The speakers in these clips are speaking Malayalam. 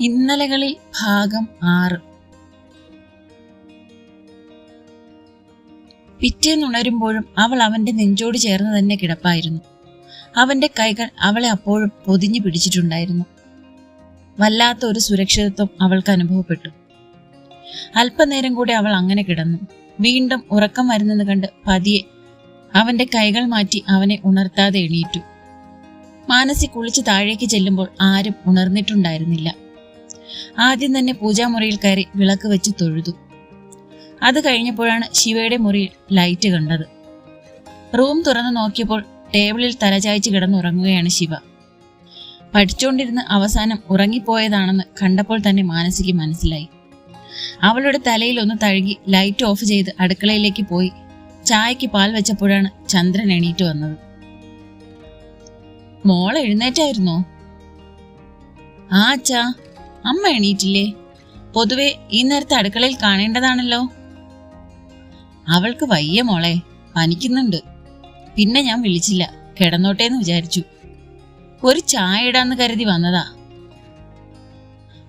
ഇന്നലകളിൽ ഭാഗം ആറ്. പിറ്റേന്നുണരുമ്പോഴും അവൾ അവന്റെ നെഞ്ചോട് ചേർന്ന് തന്നെ കിടപ്പായിരുന്നു. അവന്റെ കൈകൾ അവളെ അപ്പോഴും പൊതിഞ്ഞു പിടിച്ചിട്ടുണ്ടായിരുന്നു. വല്ലാത്ത ഒരു സുരക്ഷിതത്വം അവൾക്ക് അനുഭവപ്പെട്ടു. അല്പനേരം കൂടി അവൾ അങ്ങനെ കിടന്നു. വീണ്ടും ഉറക്കം വരുന്നെന്ന് കണ്ട് പതിയെ അവന്റെ കൈകൾ മാറ്റി അവനെ ഉണർത്താതെ എണീറ്റു. മാനസി കുളിച്ച് താഴേക്ക് ചെല്ലുമ്പോൾ ആരും ഉണർന്നിട്ടുണ്ടായിരുന്നില്ല. ആദ്യം തന്നെ പൂജാമുറിയിൽ കയറി വിളക്ക് വെച്ച് തൊഴുതു. അത് കഴിഞ്ഞപ്പോഴാണ് ശിവയുടെ മുറിയിൽ ലൈറ്റ് കണ്ടത്. റൂം തുറന്നു നോക്കിയപ്പോൾ ടേബിളിൽ തലചായ്ച്ച് കിടന്നുറങ്ങുകയാണ് ശിവ. പഠിച്ചുകൊണ്ടിരുന്ന് അവസാനം ഉറങ്ങിപ്പോയതാണെന്ന് കണ്ടപ്പോൾ തന്നെ മാനസിക്ക് മനസ്സിലായി. അവളുടെ തലയിൽ ഒന്ന് തഴുകി ലൈറ്റ് ഓഫ് ചെയ്ത് അടുക്കളയിലേക്ക് പോയി. ചായക്ക് പാൽ വെച്ചപ്പോഴാണ് ചന്ദ്രൻ എണീറ്റ് വന്നത്. മോൾ എഴുന്നേറ്റായിരുന്നോ? ആ അച്ഛാ അമ്മ എണീറ്റില്ലേ? പൊതുവെ ഈ നേരത്തെ അടുക്കളയിൽ കാണേണ്ടതാണല്ലോ. അവൾക്ക് വയ്യ മോളെ പനിക്കുന്നുണ്ട്. പിന്നെ ഞാൻ വിളിച്ചില്ല കിടന്നോട്ടേന്ന് വിചാരിച്ചു. ഒരു ചായ ഇടാന്ന് കരുതി വന്നതാ.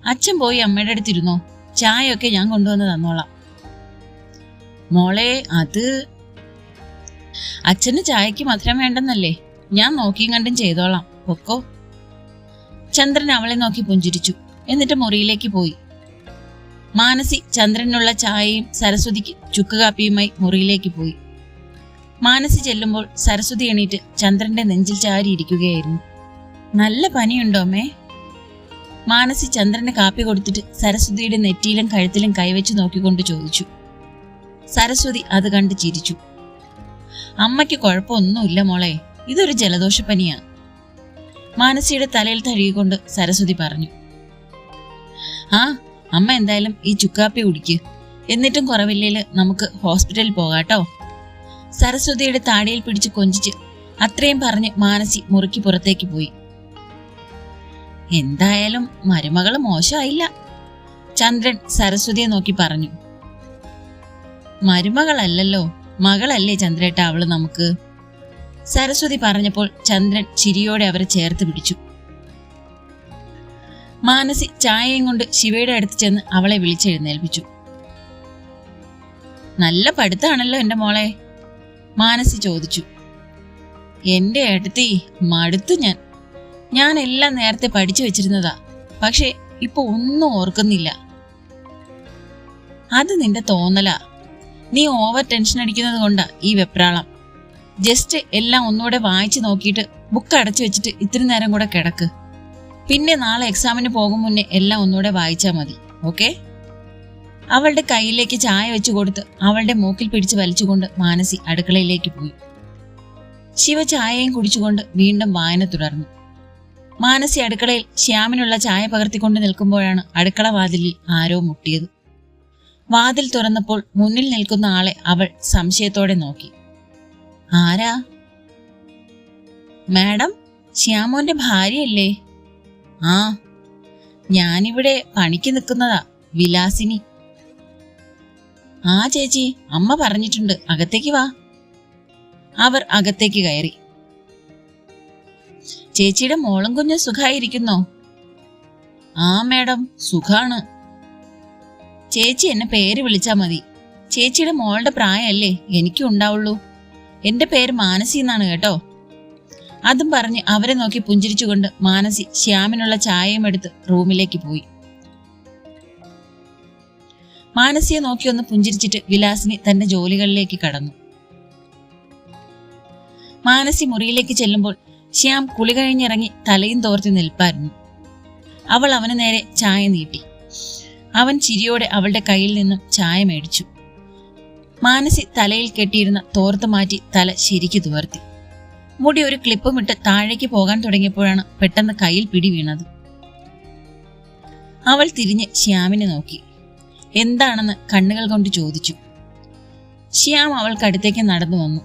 അച്ഛൻ പോയി അമ്മയുടെ അടുത്തിരുന്നോ? ചായയൊക്കെ ഞാൻ കൊണ്ടുവന്ന് തന്നോളാം. മോളെ അത് അച്ഛന് ചായക്ക് മധുരം വേണ്ടെന്നല്ലേ? ഞാൻ നോക്കിയും കണ്ടും ചെയ്തോളാം പൊക്കോ? ചന്ദ്രൻ അവളെ നോക്കി പുഞ്ചിരിച്ചു. എന്നിട്ട് മുറിയിലേക്ക് പോയി. മാനസി ചന്ദ്രനുള്ള ചായയും സരസ്വതിക്ക് ചുക്ക് കാപ്പിയുമായി മുറിയിലേക്ക് പോയി. മാനസി ചെല്ലുമ്പോൾ സരസ്വതി എണീറ്റ് ചന്ദ്രന്റെ നെഞ്ചിൽ ചാരി ഇരിക്കുകയായിരുന്നു നല്ല പനിയുണ്ടോ അമ്മേ? മാനസി ചന്ദ്രന് കാപ്പി കൊടുത്തിട്ട് സരസ്വതിയുടെ നെറ്റിയിലും കഴുത്തിലും കൈവച്ച് നോക്കിക്കൊണ്ട് ചോദിച്ചു. സരസ്വതി അത് കണ്ട് ചിരിച്ചു. അമ്മയ്ക്ക് കുഴപ്പമൊന്നുമില്ല മോളെ ഇതൊരു ജലദോഷപ്പനിയാണ് മാനസിയുടെ തലയിൽ തഴുകിക്കൊണ്ട് സരസ്വതി പറഞ്ഞു. ആ അമ്മ എന്തായാലും ഈ ചുക്കാപ്പി കുടിക്ക്. എന്നിട്ടും കുറവില്ലേൽ നമുക്ക് ഹോസ്പിറ്റലിൽ പോകാട്ടോ. സരസ്വതിയുടെ താടിയിൽ പിടിച്ച് കൊഞ്ചിച്ച് അത്രയും പറഞ്ഞ് മാനസി മുറുക്കി പുറത്തേക്ക് പോയി. എന്തായാലും മരുമകൾ മോശമായില്ല ചന്ദ്രൻ സരസ്വതിയെ നോക്കി പറഞ്ഞു. മരുമകളല്ലല്ലോ മകളല്ലേ ചന്ദ്രേട്ട അവൾ നമുക്ക്? സരസ്വതി പറഞ്ഞപ്പോൾ ചന്ദ്രൻ ചിരിയോടെ അവരെ ചേർത്ത് പിടിച്ചു. മാനസി ചായയും കൊണ്ട് ശിവയുടെ അടുത്ത് ചെന്ന് അവളെ വിളിച്ചെഴുന്നേൽപ്പിച്ചു. നല്ല പഠിത്താണല്ലോ എന്റെ മോളെ മാനസി ചോദിച്ചു. എന്റെ അടുത്തി മടുത്തു ഞാൻ. ഞാൻ എല്ലാം നേരത്തെ പഠിച്ചു വെച്ചിരുന്നതാ. പക്ഷെ ഇപ്പൊ ഒന്നും ഓർക്കുന്നില്ല. അത് നിന്റെ തോന്നലാ. നീ ഓവർ ടെൻഷൻ അടിക്കുന്നത് കൊണ്ടാ ഈ വെപ്രാളം. ജസ്റ്റ് എല്ലാം ഒന്നുകൂടെ വായിച്ചു നോക്കിയിട്ട് ബുക്ക് അടച്ചു വെച്ചിട്ട് ഇത്തിരി നേരം കൂടെ കിടക്ക്. പിന്നെ നാളെ എക്സാമിന് പോകും മുന്നേ എല്ലാം ഒന്നുകൂടെ വായിച്ചാൽ മതി ഓക്കെ അവളുടെ കയ്യിലേക്ക് ചായ വെച്ചു കൊടുത്ത് അവളുടെ മൂക്കിൽ പിടിച്ച് വലിച്ചുകൊണ്ട് മാനസി അടുക്കളയിലേക്ക് പോയി. ശിവ ചായയും കുടിച്ചുകൊണ്ട് വീണ്ടും വായന തുടർന്നു. മാനസി അടുക്കളയിൽ ശ്യാമിനുള്ള ചായ പകർത്തിക്കൊണ്ട് നിൽക്കുമ്പോഴാണ് അടുക്കള വാതിലിൽ ആരോ മുട്ടിയത്. വാതിൽ തുറന്നപ്പോൾ മുന്നിൽ നിൽക്കുന്ന ആളെ അവൾ സംശയത്തോടെ നോക്കി. ആരാ? മാഡം ശ്യാമോന്റെ ഭാര്യയല്ലേ? ആ ഞാനിവിടെ പണിക്ക് നിൽക്കുന്നതാ വിലാസിനി. ആ ചേച്ചി അമ്മ പറഞ്ഞിട്ടുണ്ട് അകത്തേക്ക് വാ. അവർ അകത്തേക്ക് കയറി. ചേച്ചിയുടെ മോളും കുഞ്ഞും സുഖായിരിക്കുന്നോ? ആ മേഡം സുഖാണ്. ചേച്ചി എന്നെ പേര് വിളിച്ചാ മതി. ചേച്ചിയുടെ മോളുടെ പ്രായമല്ലേ എനിക്കും ഉണ്ടാവുള്ളൂ. എന്റെ പേര് മാനസി എന്നാണ് കേട്ടോ. അതും പറഞ്ഞ് അവരെ നോക്കി പുഞ്ചിരിച്ചുകൊണ്ട് മാനസി ശ്യാമിനുള്ള ചായയും എടുത്ത് റൂമിലേക്ക് പോയി. മാനസിയെ നോക്കി ഒന്ന് പുഞ്ചിരിച്ചിട്ട് വിലാസിനി തന്റെ ജോലികളിലേക്ക് കടന്നു. മാനസി മുറിയിലേക്ക് ചെല്ലുമ്പോൾ ശ്യാം കുളി കഴിഞ്ഞിറങ്ങി തലയും തോർത്തി നിൽപ്പായിരുന്നു. അവൾ അവന് നേരെ ചായ നീട്ടി. അവൻ ചിരിയോടെ അവളുടെ കയ്യിൽ നിന്നും ചായ മേടിച്ചു. മാനസി തലയിൽ കെട്ടിയിരുന്ന തോർത്ത് മാറ്റി തല ശരിക്കു തുവർത്തി. മുടി ഒരു ക്ലിപ്പും ഇട്ട് താഴേക്ക് പോകാൻ തുടങ്ങിയപ്പോഴാണ് പെട്ടെന്ന് കയ്യിൽ പിടി വീണത്. അവൾ തിരിഞ്ഞ് ശ്യാമിനെ നോക്കി. എന്താണെന്ന് കണ്ണുകൾ കൊണ്ട് ചോദിച്ചു. ശ്യാം അവൾക്കടുത്തേക്ക് നടന്നു വന്നു.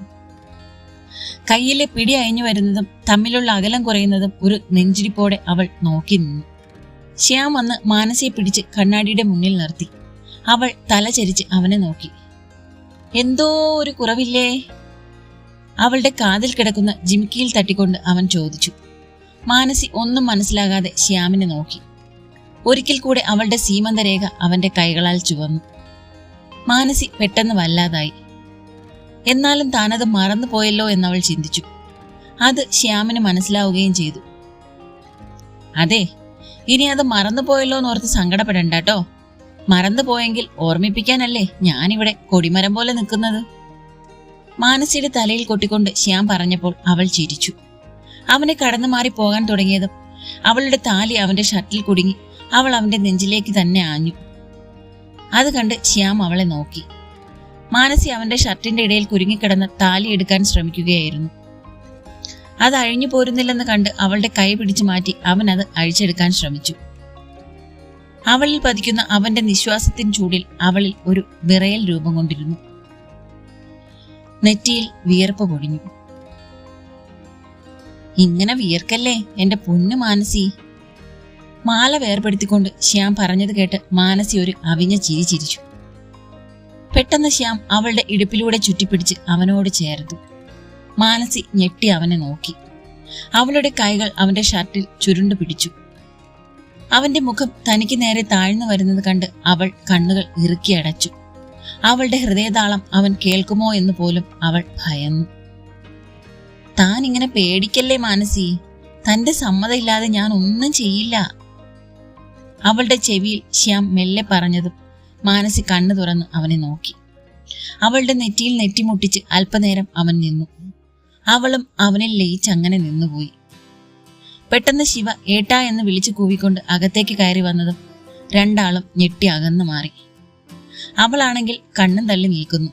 കയ്യിലെ പിടി അയഞ്ഞു വരുന്നതും തമ്മിലുള്ള അകലം കുറയുന്നതും ഒരു നെഞ്ചിരിപ്പോടെ അവൾ നോക്കി നിന്നു. ശ്യാം വന്ന് മാനസിയെ പിടിച്ച് കണ്ണാടിയുടെ മുന്നിൽ നിർത്തി. അവൾ തലചരിച്ച് അവനെ നോക്കി. എന്തോ ഒരു കുറവില്ലേ? അവളുടെ കാതിൽ കിടക്കുന്ന ജിമിക്കിയിൽ തട്ടിക്കൊണ്ട് അവൻ ചോദിച്ചു. മാനസി ഒന്നും മനസ്സിലാകാതെ ശ്യാമിനെ നോക്കി. ഒരിക്കൽ കൂടെ അവളുടെ സീമന്തരേഖ അവന്റെ കൈകളാൽ ചുവന്നു. മാനസി പെട്ടെന്ന് വല്ലാതായി. എന്നാലും താനത് മറന്നുപോയല്ലോ എന്നവൾ ചിന്തിച്ചു. അത് ശ്യാമിന് മനസ്സിലാവുകയും ചെയ്തു. അതെ ഇനി അത് മറന്നുപോയല്ലോ എന്നോർത്ത് സങ്കടപ്പെടണ്ട കേട്ടോ. മറന്നുപോയെങ്കിൽ ഓർമ്മിപ്പിക്കാനല്ലേ ഞാനിവിടെ കൊടിമരം പോലെ നിൽക്കുന്നത്? മാനസിയുടെ തലയിൽ കൊട്ടിക്കൊണ്ട് ശ്യാം പറഞ്ഞപ്പോൾ അവൾ ചിരിച്ചു. അവനെ കടന്നു മാറി പോകാൻ തുടങ്ങിയതും അവളുടെ താലി അവന്റെ ഷട്ടിൽ കുടുങ്ങി അവൾ അവന്റെ നെഞ്ചിലേക്ക് തന്നെ ആഞ്ഞു. അത് കണ്ട് ശ്യാം അവളെ നോക്കി. മാനസി അവന്റെ ഷർട്ടിന്റെ ഇടയിൽ കുരുങ്ങിക്കിടന്ന് താലി എടുക്കാൻ ശ്രമിക്കുകയായിരുന്നു. അത് അഴിഞ്ഞു പോരുന്നില്ലെന്ന് കണ്ട് അവളുടെ കൈ പിടിച്ചു മാറ്റി അവൻ അത് അഴിച്ചെടുക്കാൻ ശ്രമിച്ചു. അവളിൽ പതിക്കുന്ന അവന്റെ നിശ്വാസത്തിൻ ചൂടിൽ അവളിൽ ഒരു വിറയൽ രൂപം കൊണ്ടിരുന്നു. നെറ്റിയിൽ വിയർപ്പ് പൊടിഞ്ഞു ഇങ്ങനെ വിയർക്കല്ലേ എന്റെ പൊന്നു മാനസി? മാല വേർപെടുത്തിക്കൊണ്ട് ശ്യാം പറഞ്ഞത് കേട്ട് മാനസി ഒരു അവിഞ്ഞ ചിരി ചിരിച്ചു. പെട്ടെന്ന് ശ്യാം അവളുടെ ഇടുപ്പിലൂടെ ചുറ്റിപ്പിടിച്ച് അവനോട് ചേർന്നു മാനസി ഞെട്ടി അവനെ നോക്കി. അവളുടെ കൈകൾ അവന്റെ ഷർട്ടിൽ ചുരുണ്ടു പിടിച്ചു. അവന്റെ മുഖം തനിക്ക് നേരെ താഴ്ന്നു വരുന്നത് കണ്ട് അവൾ കണ്ണുകൾ ഇറുക്കി അടച്ചു. അവളുടെ ഹൃദയതാളം അവൻ കേൾക്കുമോ എന്ന് പോലും അവൾ ഭയന്നു. താൻ ഇങ്ങനെ പേടിക്കല്ലേ മാനസി? തന്റെ സമ്മതമില്ലാതെ ഞാൻ ഒന്നും ചെയ്യില്ല. അവളുടെ ചെവിയിൽ ശ്യാം മെല്ലെ പറഞ്ഞതും മാനസി കണ്ണു തുറന്ന് അവനെ നോക്കി. അവളുടെ നെറ്റിയിൽ നെറ്റിമുട്ടിച്ച് അല്പനേരം അവൻ നിന്നു. അവളും അവനിൽ ലയിച്ചങ്ങനെ നിന്നുപോയി. പെട്ടെന്ന് ശിവ ഏട്ടാ എന്ന് വിളിച്ചു കൂവിക്കൊണ്ട് അകത്തേക്ക് കയറി വന്നതും രണ്ടാളും ഞെട്ടി അകന്നു മാറി. അവളാണെങ്കിൽ കണ്ണും തള്ളി നിൽക്കുന്നു.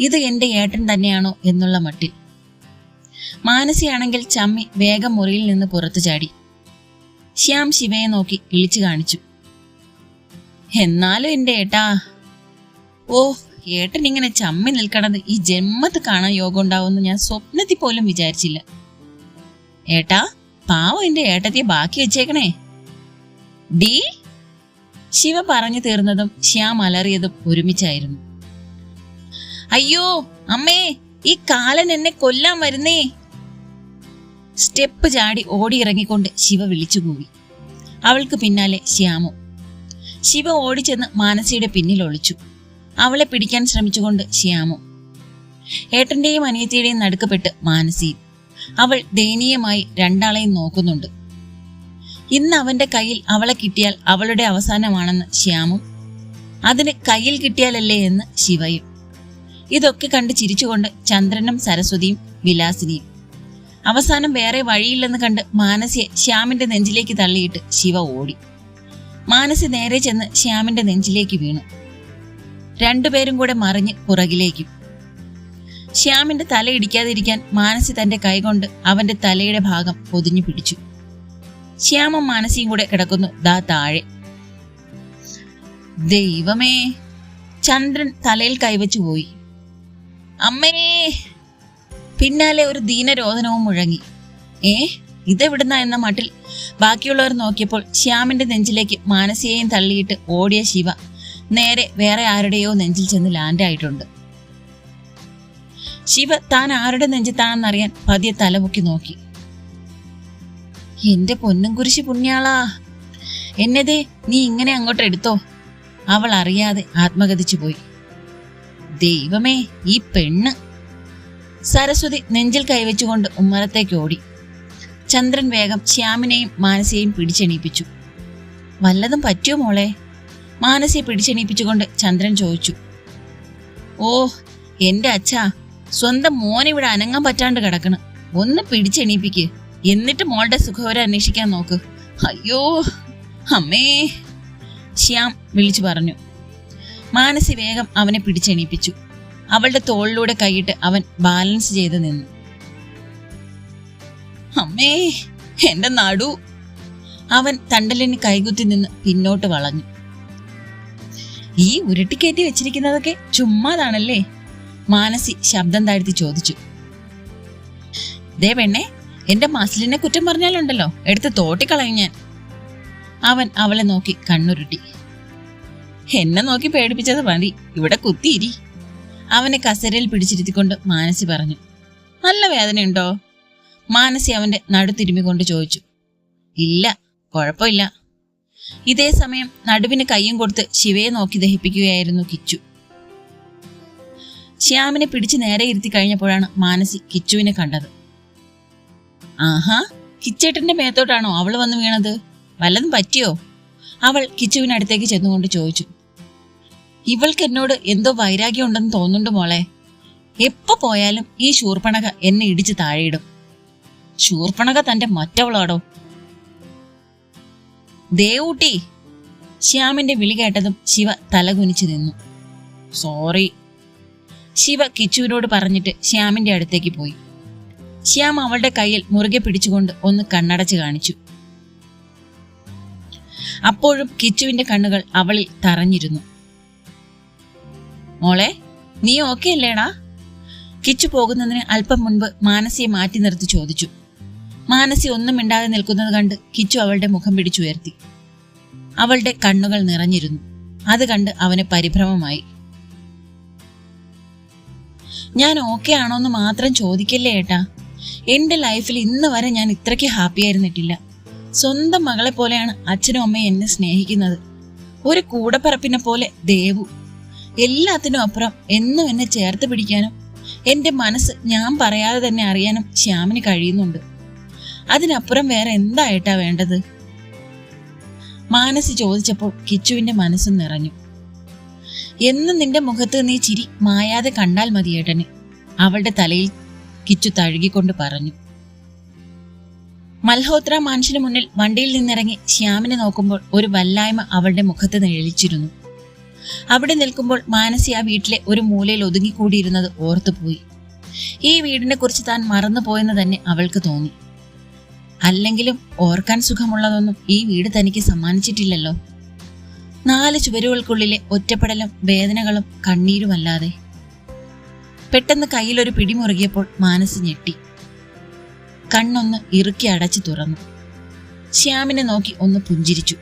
ഇത് എന്റെ ഏട്ടൻ തന്നെയാണോ എന്നുള്ള മട്ടിൽ. മാനസിയാണെങ്കിൽ ചമ്മി വേഗം മുറിയിൽ നിന്ന് പുറത്തു ചാടി. ശ്യാം ശിവയെ നോക്കി വിളിച്ചു കാണിച്ചു. എന്നാലും എന്റെ ഏട്ടാ ഓ ഏട്ടൻ ഇങ്ങനെ ചമ്മി നിൽക്കണത് ഈ ജന്മത്ത് കാണാൻ യോഗം ഉണ്ടാവുമെന്ന് ഞാൻ സ്വപ്നത്തിൽ പോലും വിചാരിച്ചില്ല. ഏട്ടാ പാവം എന്റെ ഏട്ടത്തെ ബാക്കി വെച്ചേക്കണേ. ഡീ ശിവ പറഞ്ഞു തീർന്നതും ശ്യാം അലറിയതും ഒരുമിച്ചായിരുന്നു. അയ്യോ അമ്മേ ഈ കാലൻ എന്നെ കൊല്ലാൻ വരുന്നേ. സ്റ്റെപ്പ് ചാടി ഓടിയിറങ്ങിക്കൊണ്ട് ശിവ വിളിച്ചു കൂവി. അവൾക്ക് പിന്നാലെ ശ്യാമു. ശിവ ഓടിച്ചെന്ന് മാനസിയുടെ പിന്നിൽ ഒളിച്ചു. അവളെ പിടിക്കാൻ ശ്രമിച്ചുകൊണ്ട് ശ്യാമു. ഏട്ടന്റെയും അനിയത്തിയുടെയും നടുക്കപ്പെട്ട് മാനസി. അവൾ ദയനീയമായി രണ്ടാളെയും നോക്കുന്നുണ്ട്. ഇന്ന് അവന്റെ കയ്യിൽ അവളെ കിട്ടിയാൽ അവളുടെ അവസാനമാണെന്ന് ശ്യാമും അതിന് കയ്യിൽ കിട്ടിയാലല്ലേ എന്ന് ശിവയും. ഇതൊക്കെ കണ്ട് ചിരിച്ചുകൊണ്ട് ചന്ദ്രനും സരസ്വതിയും വിലാസിനിയും. അവസാനം വേറെ വഴിയില്ലെന്ന് കണ്ട് മാനസിയെ ശ്യാമിന്റെ നെഞ്ചിലേക്ക് തള്ളിയിട്ട് ശിവ ഓടി. മാനസി നേരെ ചെന്ന് ശ്യാമിന്റെ നെഞ്ചിലേക്ക് വീണു. രണ്ടുപേരും കൂടെ മറിഞ്ഞ് പുറകിലേക്കും. ശ്യാമിന്റെ തല ഇടിക്കാതിരിക്കാൻ മാനസി തന്റെ കൈകൊണ്ട് അവന്റെ തലയുടെ ഭാഗം പൊതിഞ്ഞു പിടിച്ചു. ശ്യാമും മാനസിയും കൂടെ കിടക്കുന്നു. ദാ താഴെ. ദൈവമേ ചന്ദ്രൻ തലയിൽ കൈവച്ചു പോയി. അമ്മേ പിന്നാലെ ഒരു ദീനരോധനവും മുഴങ്ങി. ഏ ഇതെവിടുന്ന എന്ന മട്ടിൽ ബാക്കിയുള്ളവർ നോക്കിയപ്പോൾ ശ്യാമിന്റെ നെഞ്ചിലേക്ക് മാനസിയെയും തള്ളിയിട്ട് ഓടിയ ശിവ നേരെ വേറെ ആരുടെയോ നെഞ്ചിൽ ചെന്ന് ലാൻഡായിട്ടുണ്ട്. ശിവ താൻ ആരുടെ നെഞ്ചത്താണെന്നറിയാൻ പതിയെ തലമുക്കി നോക്കി. എന്റെ പൊന്നും കുരിശി പുണ്യാളാ. എന്നതേ നീ ഇങ്ങനെ അങ്ങോട്ട് എടുത്തോ. അവൾ അറിയാതെ ആത്മഗതിച്ചു പോയി. ദൈവമേ ഈ പെണ്ണ്. സരസ്വതി നെഞ്ചിൽ കൈവച്ചുകൊണ്ട് ഉമ്മറത്തേക്ക് ഓടി. ചന്ദ്രൻ വേഗം ശ്യാമിനെയും മാനസിയെയും പിടിച്ചെണീപ്പിച്ചു. വല്ലതും പറ്റിയോ മോളെ? മാനസിയെ പിടിച്ചെണീപ്പിച്ചുകൊണ്ട് ചന്ദ്രൻ ചോദിച്ചു. ഓ എന്റെ അച്ഛാ സ്വന്തം മോനിവിടെ അനങ്ങാൻ പറ്റാണ്ട് കിടക്കണം. ഒന്ന് പിടിച്ചെണീപ്പിക്ക്. എന്നിട്ട് മോളുടെ സുഖവരെ അന്വേഷിക്കാൻ നോക്ക്. അയ്യോ അമ്മേ. ശ്യാം വിളിച്ചു പറഞ്ഞു. മാനസി വേഗം അവനെ പിടിച്ചെണീപ്പിച്ചു. അവളുടെ തോളിലൂടെ കൈയിട്ട് അവൻ ബാലൻസ് ചെയ്ത് നിന്നു. അമ്മേ എന്റെ നടു. അവൻ തണ്ടലിന് കൈകുത്തി നിന്ന് പിന്നോട്ട് വളഞ്ഞു. ഈ ഉരുട്ടിക്കയറ്റി വെച്ചിരിക്കുന്നതൊക്കെ ചുമ്മാതാണല്ലേ? മാനസി ശബ്ദം താഴ്ത്തി ചോദിച്ചു. ദേ പെണ്ണെ എന്റെ മസിലിനെ കുറ്റം പറഞ്ഞാലുണ്ടല്ലോ. എടുത്ത് തോട്ടിക്കളയും ഞാൻ. അവൻ അവളെ നോക്കി കണ്ണുരുട്ടി. എന്നെ നോക്കി പേടിപ്പിച്ചത് മതി. ഇവിടെ കുത്തിയിരി. അവനെ കസേരയിൽ പിടിച്ചിരുത്തിക്കൊണ്ട് മാനസി പറഞ്ഞു നല്ല വേദനയുണ്ടോ? മാനസി അവന്റെ നടു കൊണ്ട് ചോദിച്ചു ഇല്ല കുഴപ്പമില്ല. ഇതേ സമയം നടുവിന് കയ്യും കൊടുത്ത് ശിവയെ നോക്കി ദഹിപ്പിക്കുകയായിരുന്നു കിച്ചു. ശ്യാമിനെ പിടിച്ചു നേരെ ഇരുത്തി കഴിഞ്ഞപ്പോഴാണ് മാനസി കിച്ചുവിനെ കണ്ടത്. ആഹാ കിച്ചേട്ടന്റെ മേത്തോട്ടാണോ അവൾ വന്ന് വീണത്? വല്ലതും പറ്റിയോ? അവൾ കിച്ചുവിനടുത്തേക്ക് ചെന്നുകൊണ്ട് ചോദിച്ചു. ഇവൾക്ക് എന്നോട് എന്തോ വൈരാഗ്യം ഉണ്ടെന്ന് തോന്നുന്നുണ്ട് മോളെ. എപ്പോ പോയാലും ഈ ശൂർപ്പണക എന്നെ ഇടിച്ച് താഴെയിടും. ശൂർപ്പണക തന്റെ മറ്റവളാടോ? ദേവൂട്ടി ശ്യാമിന്റെ വിളി കേട്ടതും ശിവ തലകുനിച്ചു നിന്നു. സോറി ശിവ കിച്ചുവിനോട് പറഞ്ഞിട്ട് ശ്യാമിന്റെ അടുത്തേക്ക് പോയി. ശ്യാം അവളുടെ കയ്യിൽ മുറുകെ പിടിച്ചുകൊണ്ട് ഒന്ന് കണ്ണടച്ച് കാണിച്ചു. അപ്പോഴും കിച്ചുവിന്റെ കണ്ണുകൾ അവളിൽ തറഞ്ഞിരുന്നു. മോളെ നീ ഓക്കെ അല്ലേടാ? കിച്ചു പോകുന്നതിന് അല്പം മുൻപ് മാനസിയെ മാറ്റി നിർത്തി ചോദിച്ചു. മാനസി ഒന്നും മിണ്ടാതെ നിൽക്കുന്നത് കണ്ട് കിച്ചു അവളുടെ മുഖം പിടിച്ചുയർത്തി അവളുടെ കണ്ണുകൾ നിറഞ്ഞിരുന്നു. അത് കണ്ട് അവന് പരിഭ്രമമായി. ഞാൻ ഓക്കെ ആണോന്ന് മാത്രം ചോദിക്കല്ലേ ഏട്ടാ? എന്റെ ലൈഫിൽ ഇന്ന് വരെ ഞാൻ ഇത്രയ്ക്ക് ഹാപ്പി ആയിരുന്നിട്ടില്ല. സ്വന്തം മകളെ പോലെയാണ് അച്ഛനും അമ്മയും എന്നെ സ്നേഹിക്കുന്നത്. ഒരു കൂടപ്പറപ്പിനെ പോലെ ദേവു. എല്ലാത്തിനും അപ്പുറം എന്നും എന്നെ ചേർത്ത് പിടിക്കാനും എന്റെ മനസ്സ് ഞാൻ പറയാതെ തന്നെ അറിയാനും ശ്യാമിന് കഴിയുന്നുണ്ട്. അതിനപ്പുറം വേറെ എന്തായിട്ടാ വേണ്ടത്? മാനസി ചോദിച്ചപ്പോൾ കിച്ചുവിന്റെ മനസ്സും നിറഞ്ഞു. എന്നും നിന്റെ മുഖത്ത് നീ ചിരി മായാതെ കണ്ടാൽ മതി ഏട്ടന്. അവളുടെ തലയിൽ കിച്ചു തഴുകിക്കൊണ്ട് പറഞ്ഞു. മൽഹോത്ര മാൻഷന് മുന്നിൽ വണ്ടിയിൽ നിന്നിറങ്ങി ശ്യാമിനെ നോക്കുമ്പോൾ ഒരു വല്ലായ്മ അവളുടെ മുഖത്ത് നിഴലിച്ചിരുന്നു അവിടെ നിൽക്കുമ്പോൾ മാനസി ആ വീട്ടിലെ ഒരു മൂലയിൽ ഒതുങ്ങിക്കൂടിയിരുന്നത് ഓർത്തുപോയി ഈ വീടിനെ കുറിച്ച് താൻ മറന്നുപോയെന്ന് തന്നെ അവൾക്ക് തോന്നി. അല്ലെങ്കിലും ഓർക്കാൻ സുഖമുള്ളതൊന്നും ഈ വീട് തനിക്ക് സമ്മാനിച്ചിട്ടില്ലല്ലോ. നാല് ചുവരുകൾക്കുള്ളിലെ ഒറ്റപ്പെടലും വേദനകളും കണ്ണീരുമല്ലാതെ. പെട്ടെന്ന് കയ്യിലൊരു പിടിമുറുകിയപ്പോൾ മാനസ് ഞെട്ടി. കണ്ണൊന്ന് ഇറുക്കി അടച്ചു തുറന്നു. ശ്യാമിനെ നോക്കി ഒന്ന് പുഞ്ചിരിച്ചു.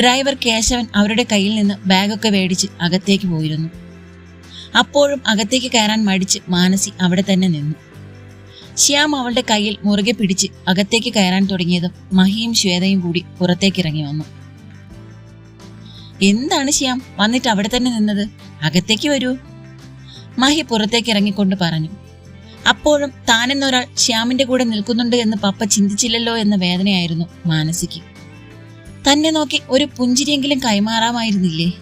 ഡ്രൈവർ കേശവൻ അവരുടെ കയ്യിൽ നിന്ന് ബാഗൊക്കെ മേടിച്ച് അകത്തേക്ക് പോയിരുന്നു. അപ്പോഴും അകത്തേക്ക് കയറാൻ മടിച്ച് മാനസി അവിടെ തന്നെ നിന്നു. ശ്യാം അവളുടെ കയ്യിൽ മുറുകെ പിടിച്ച് അകത്തേക്ക് കയറാൻ തുടങ്ങിയതും മഹിയും ശ്വേതയും കൂടി പുറത്തേക്ക് ഇറങ്ങി വന്നു. എന്താണ് ശ്യാം? വന്നിട്ട് അവിടെ തന്നെ നിന്നത്? അകത്തേക്ക് വരൂ. മഹി പുറത്തേക്ക് ഇറങ്ങിക്കൊണ്ട് പറഞ്ഞു. അപ്പോഴും താനെന്നൊരാൾ ശ്യാമിന്റെ കൂടെ നിൽക്കുന്നുണ്ട് എന്ന് പപ്പ ചിന്തിച്ചില്ലല്ലോ എന്ന വേദനയായിരുന്നു മാനസിക്ക്. തന്നെ നോക്കി ഒരു പുഞ്ചിരിയെങ്കിലും കൈമാറാമായിരുന്നില്ലേ?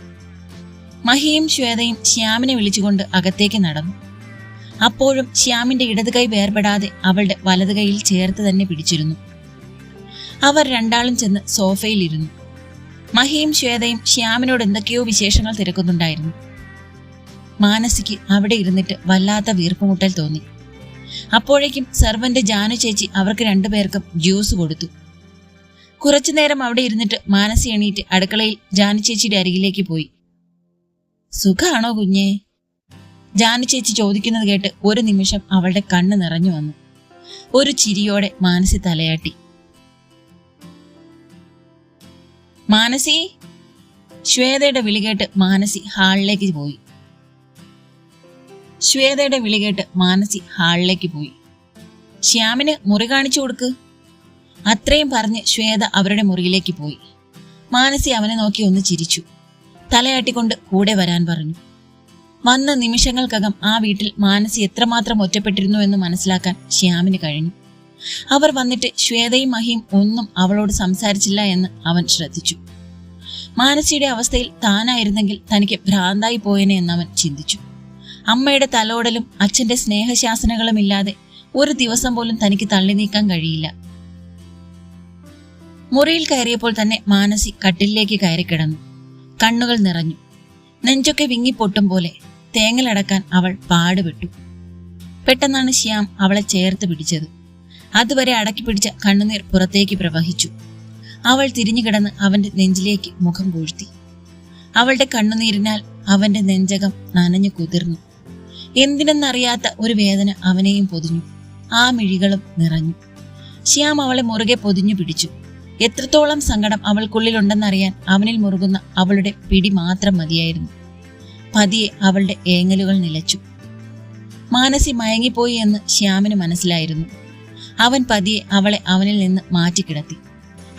മഹിയും ശ്വേതയും ശ്യാമിനെ വിളിച്ചുകൊണ്ട് അകത്തേക്ക് നടന്നു. അപ്പോഴും ശ്യാമിന്റെ ഇടത് കൈ വേർപെടാതെ അവളുടെ വലത് കൈയിൽ ചേർത്ത് തന്നെ പിടിച്ചിരുന്നു. അവർ രണ്ടാളും ചെന്ന് സോഫയിലിരുന്നു. മഹിയും ശ്വേതയും ശ്യാമിനോട് എന്തൊക്കെയോ വിശേഷങ്ങൾ തിരക്കുന്നുണ്ടായിരുന്നു. മാനസിക്ക് അവിടെ ഇരുന്നിട്ട് വല്ലാത്ത വീർപ്പുമുട്ടൽ തോന്നി. അപ്പോഴേക്കും സെർവന്റ് ജാനു ചേച്ചി അവർക്ക് രണ്ടുപേർക്കും ജ്യൂസ് കൊടുത്തു. കുറച്ചു നേരം അവിടെ ഇരുന്നിട്ട് മാനസി എണീറ്റ് അടുക്കളയിൽ ജാനു ചേച്ചിയുടെ അരികിലേക്ക് പോയി. സുഖാണോ കുഞ്ഞേ? ജാനു ചേച്ചി ചോദിക്കുന്നത് കേട്ട് ഒരു നിമിഷം അവളുടെ കണ്ണ് നിറഞ്ഞു വന്നു. ഒരു ചിരിയോടെ മാനസി തലയാട്ടി. മാനസി? ശ്വേതയുടെ വിളി കേട്ട് മാനസി ഹാളിലേക്ക് പോയി. ശ്വേതയുടെ വിളി കേട്ട് മാനസി ഹാളിലേക്ക് പോയി. ശ്യാമിന് മുറി കാണിച്ചു കൊടുക്ക്. അത്രയും പറഞ്ഞ് ശ്വേത അവരുടെ മുറിയിലേക്ക് പോയി. മാനസി അവനെ നോക്കി ഒന്ന് ചിരിച്ചു. തലയാട്ടിക്കൊണ്ട് കൂടെ വരാൻ പറഞ്ഞു. വന്ന നിമിഷങ്ങൾക്കകം ആ വീട്ടിൽ മാനസി എത്രമാത്രം ഒറ്റപ്പെട്ടിരുന്നു എന്ന് മനസ്സിലാക്കാൻ ശ്യാമിന് കഴിഞ്ഞു. അവർ വന്നിട്ട് ശ്വേതയും മഹിയും ഒന്നും അവളോട് സംസാരിച്ചില്ല എന്ന് അവൻ ശ്രദ്ധിച്ചു. മാനസിയുടെ അവസ്ഥയിൽ താനായിരുന്നെങ്കിൽ തനിക്ക് ഭ്രാന്തായി പോയേനെ എന്ന് അവൻ ചിന്തിച്ചു. അമ്മയുടെ തലോടലും അച്ഛന്റെ സ്നേഹശാസനകളും ഇല്ലാതെ ഒരു ദിവസം പോലും തനിക്ക് തള്ളി നീക്കാൻ കഴിയില്ല. മുറിയിൽ കയറിയപ്പോൾ തന്നെ മാനസി കട്ടിലേക്ക് കയറി കിടന്നു. കണ്ണുകൾ നിറഞ്ഞു. നെഞ്ചൊക്കെ വിങ്ങിപ്പൊട്ടും പോലെ തേങ്ങലടക്കാൻ അവൾ പാടുപെട്ടു. പെട്ടെന്നാണ് ശ്യാം അവളെ ചേർത്ത് പിടിച്ചത്. അതുവരെ അടക്കി പിടിച്ച കണ്ണുനീർ പുറത്തേക്ക് പ്രവഹിച്ചു. അവൾ തിരിഞ്ഞു കിടന്ന് അവന്റെ നെഞ്ചിലേക്ക് മുഖം പൂഴ്ത്തി അവളുടെ കണ്ണുനീരിനാൽ അവന്റെ നെഞ്ചകം നനഞ്ഞു കുതിർന്നു. എന്തിനെന്നറിയാത്ത ഒരു വേദന അവനെയും പൊതിഞ്ഞു. ആ മിഴികളും നിറഞ്ഞു. ശ്യാം അവളെ മുറുകെ പൊതിഞ്ഞു പിടിച്ചു. എത്രത്തോളം സങ്കടം അവൾക്കുള്ളിലുണ്ടെന്നറിയാൻ അവനിൽ മുറുകുന്ന അവളുടെ പിടി മാത്രം മതിയായിരുന്നു. പതിയെ അവളുടെ ഏങ്ങലുകൾ നിലച്ചു. മാനസി മയങ്ങിപ്പോയി എന്ന് ശ്യാമിന് മനസ്സിലായിരുന്നു. അവൻ പതിയെ അവളെ അവനിൽ നിന്ന് മാറ്റിക്കിടത്തി.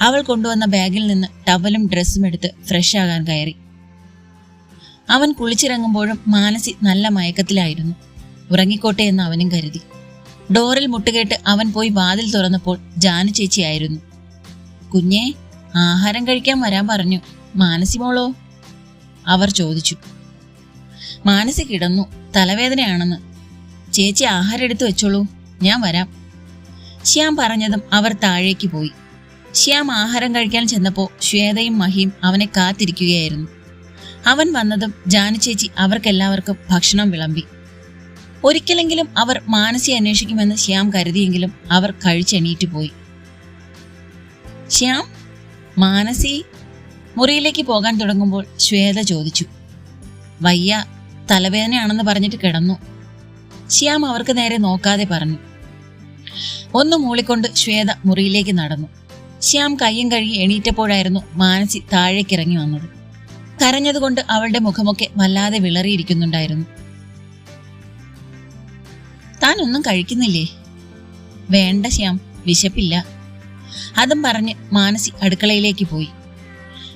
അവൾ കൊണ്ടുവന്ന ബാഗിൽ നിന്ന് ടവലും ഡ്രസ്സും എടുത്ത് ഫ്രഷ് ആകാൻ കയറി. അവൻ കുളിച്ചിറങ്ങുമ്പോഴും മാനസി നല്ല മയക്കത്തിലായിരുന്നു. ഉറങ്ങിക്കോട്ടെ എന്ന് അവനും കരുതി. ഡോറിൽ മുട്ടുകേട്ട് അവൻ പോയി വാതിൽ തുറന്നപ്പോൾ ജാനു ചേച്ചിയായിരുന്നു കുഞ്ഞെ ആഹാരം കഴിക്കാൻ വരാൻ പറഞ്ഞു. മാനസി മോളോ? അവർ ചോദിച്ചു. മാനസി കിടന്നു തലവേദനയാണെന്ന്. ചേച്ചി ആഹാരം എടുത്തു വെച്ചോളൂ ഞാൻ വരാം. ശ്യാം പറഞ്ഞതും അവർ താഴേക്ക് പോയി. ശ്യാം ആഹാരം കഴിക്കാൻ ചെന്നപ്പോൾ ശ്വേതയും മഹിയും അവനെ കാത്തിരിക്കുകയായിരുന്നു. അവൻ വന്നതും ജാനു ചേച്ചി അവർക്കെല്ലാവർക്കും ഭക്ഷണം വിളമ്പി. ഒരിക്കലെങ്കിലും അവർ മാനസി അന്വേഷിക്കുമെന്ന് ശ്യാം കരുതിയെങ്കിലും അവർ കഴിച്ചെണീറ്റ് പോയി. ശ്യാം മാനസി മുറിയിലേക്ക് പോകാൻ തുടങ്ങുമ്പോൾ ശ്വേത ചോദിച്ചു. വയ്യ തലവേദനയാണെന്ന് പറഞ്ഞിട്ട് കിടന്നു. ശ്യാം അവർക്ക് നേരെ നോക്കാതെ പറഞ്ഞു. ഒന്ന് മൂളിക്കൊണ്ട് ശ്വേത മുറിയിലേക്ക് നടന്നു. ശ്യാം കയ്യും കഴുകി എണീറ്റപ്പോഴായിരുന്നു മാനസി താഴേക്കിറങ്ങി വന്നത്. കരഞ്ഞതുകൊണ്ട് അവളുടെ മുഖമൊക്കെ വല്ലാതെ വിളറിയിരിക്കുന്നുണ്ടായിരുന്നു. താൻ ഒന്നും കഴിക്കുന്നില്ലേ? വേണ്ട ശ്യാം. വിശപ്പില്ല. അതും പറഞ്ഞ് മാനസി അടുക്കളയിലേക്ക് പോയി.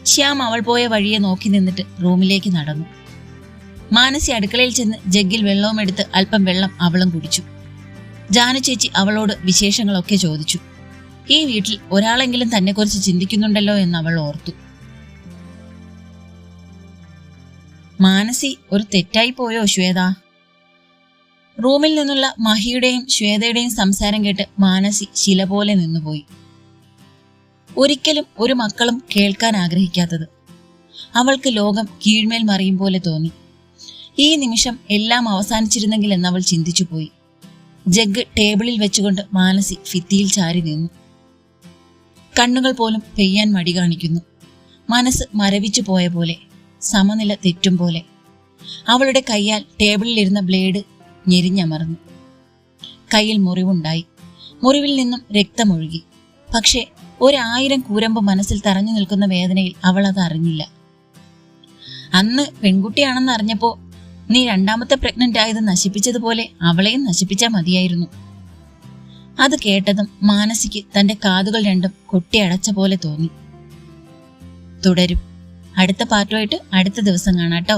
ശ്യാം അവൾ പോയ വഴിയെ നോക്കി നിന്നിട്ട് റൂമിലേക്ക് നടന്നു. മാനസി അടുക്കളയിൽ ചെന്ന് ജഗ്ഗിൽ വെള്ളവും എടുത്ത് അല്പം വെള്ളം അവളും കുടിച്ചു. ജാനു ചേച്ചി അവളോട് വിശേഷങ്ങളൊക്കെ ചോദിച്ചു. ഈ വീട്ടിൽ ഒരാളെങ്കിലും തന്നെക്കുറിച്ച് ചിന്തിക്കുന്നുണ്ടല്ലോ എന്ന് അവൾ ഓർത്തു. മാനസി ഒരു തെറ്റായി പോയോ ശ്വേത? റൂമിൽ നിന്നുള്ള മഹിയുടെയും ശ്വേതയുടെയും സംസാരം കേട്ട് മാനസി ശില പോലെ നിന്നുപോയി. ഒരിക്കലും ഒരു മക്കളും കേൾക്കാൻ ആഗ്രഹിക്കാത്തത്. അവൾക്ക് ലോകം കീഴ്മേൽ മറിയും പോലെ തോന്നി. ഈ നിമിഷം എല്ലാം അവസാനിച്ചിരുന്നെങ്കിൽ എന്നവൾ ചിന്തിച്ചുപോയി. ജഗ് ടേബിളിൽ വെച്ചുകൊണ്ട് മാനസി ഫിത്തിയിൽ ചാരി നിന്നു. കണ്ണുകൾ പോലും പെയ്യാൻ മടി കാണിക്കുന്നു. മനസ്സ് മരവിച്ചു പോയ പോലെ. സമനില തെറ്റും പോലെ. അവളുടെ കൈയാൽ ടേബിളിലിരുന്ന ബ്ലേഡ് ഞെരിഞ്ഞമർന്നു. കയ്യിൽ മുറിവുണ്ടായി. മുറിവിൽ നിന്നും രക്തമൊഴുകി. പക്ഷേ ഒരായിരം കൂരമ്പ് മനസ്സിൽ തറഞ്ഞു നിൽക്കുന്ന വേദനയിൽ അവൾ അത് അറിഞ്ഞില്ല. അന്ന് പെൺകുട്ടിയാണെന്ന് അറിഞ്ഞപ്പോ നീ രണ്ടാമത്തെ പ്രഗ്നന്റ് ആയത് നശിപ്പിച്ചതുപോലെ അവളെയും നശിപ്പിച്ചാൽ മതിയായിരുന്നു. അത് കേട്ടതും മാനസിക്ക് തന്റെ കാതുകൾ രണ്ടും കൊട്ടിയടച്ച പോലെ തോന്നി. തുടരും. അടുത്ത പാർട്ടുമായിട്ട് അടുത്ത ദിവസം കാണാട്ടോ